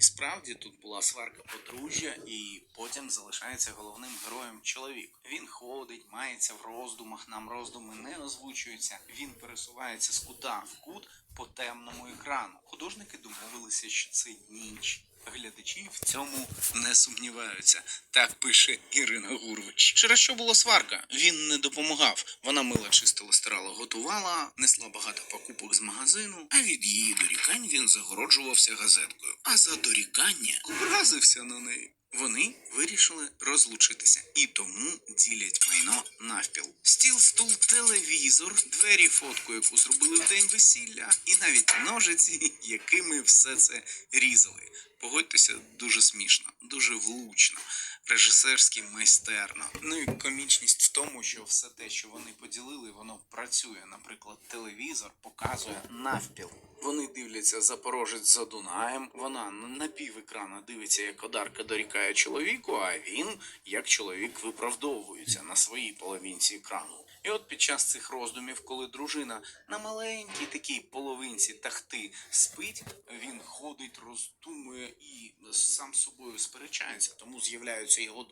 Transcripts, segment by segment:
І справді тут була сварка подружжя, і потім залишається головним героєм чоловік. Він ходить, мається в роздумах, нам роздуми не озвучуються. Він пересувається з кута в кут по темному екрану. Художники домовилися, що це ніч. Глядачі в цьому не сумніваються. Так пише Ірина Гурвич. Через що була сварка? Він не допомагав. Вона мила чистила, стирала, готувала, несла багато покупок з магазину. А від її дорікань він загороджувався газеткою. А за дорікання образився на неї. Вони вирішили розлучитися і тому ділять майно навпіл. Стіл, стул, телевізор, двері, фотку, яку зробили в день весілля, і навіть ножиці, якими все це різали. Погодьтеся, дуже смішно, дуже влучно, режисерськи майстерно. Ну і комічність в тому, що все те, що вони поділили, воно працює. Наприклад, телевізор показує навпіл. Вони дивляться Запорожець за Дунаєм. Вона на пів екрана дивиться, як Одарка дорікає чоловіку, а він, як чоловік, виправдовується на своїй половинці екрану. І от під час цих роздумів, коли дружина на маленькій такій половинці тахти спить, він ходить, роздумує і сам з собою сперечається, тому з'являються його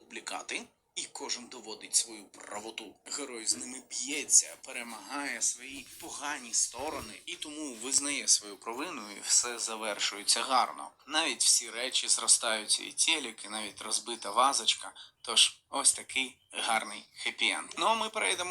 дублікати. І кожен доводить свою правоту. Герой з ними б'ється, перемагає свої погані сторони і тому визнає свою провину, і все завершується гарно. Навіть всі речі зростаються, і тілік, і навіть розбита вазочка. Тож ось такий гарний хеппі-енд. Ну а ми перейдемо.